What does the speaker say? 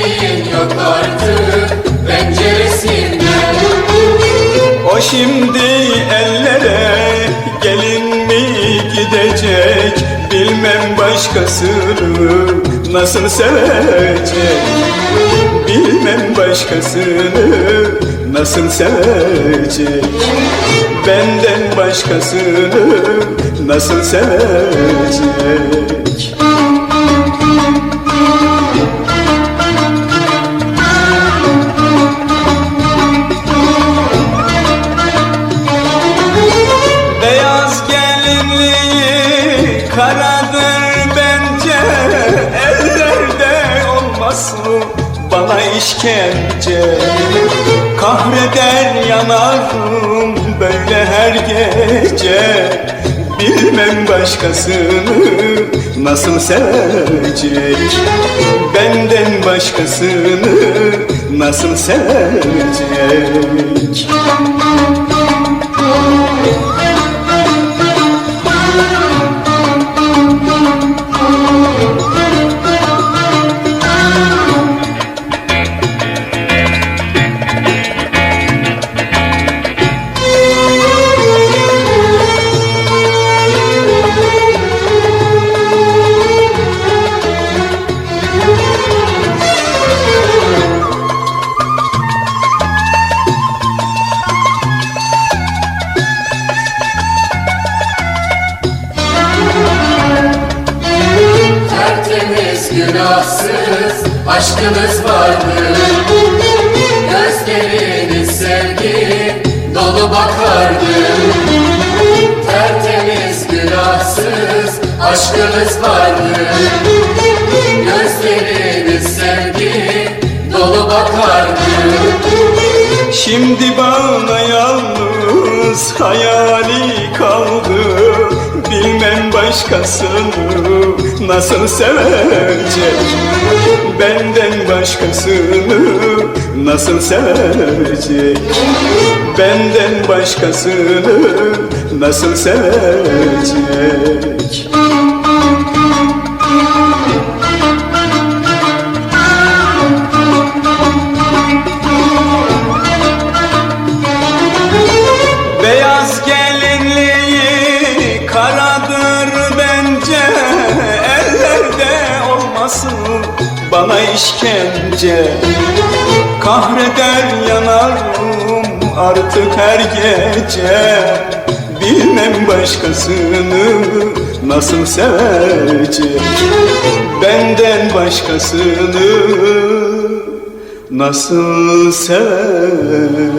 yerin yok artık. Penceresinde O şimdi ellere gelin mi gidecek? Bilmem başkasını nasıl sevecek? Bilmem başkasını nasıl sevecek? Benden başkasını nasıl sevecek? Karadır bence Ellerde olmasın bana işkence. Kahreder yanarım böyle her gece. Bilmem başkasını nasıl sevecek. Benden başkasını nasıl sevecek Tertemiz günahsız aşkınız vardı Gözleriniz sevgi dolu bakardı Tertemiz günahsız aşkınız vardı Gözleriniz sevgi dolu bakardı Şimdi bana yalnız hayali kaldı başkasını nasıl sevecek? Benden başkasını nasıl sevecek? Benden başkasını nasıl sevecek işkence. Kahreder yanarım artık her gece. Bilmem başkasını nasıl sevecek. Benden başkasını nasıl sevecek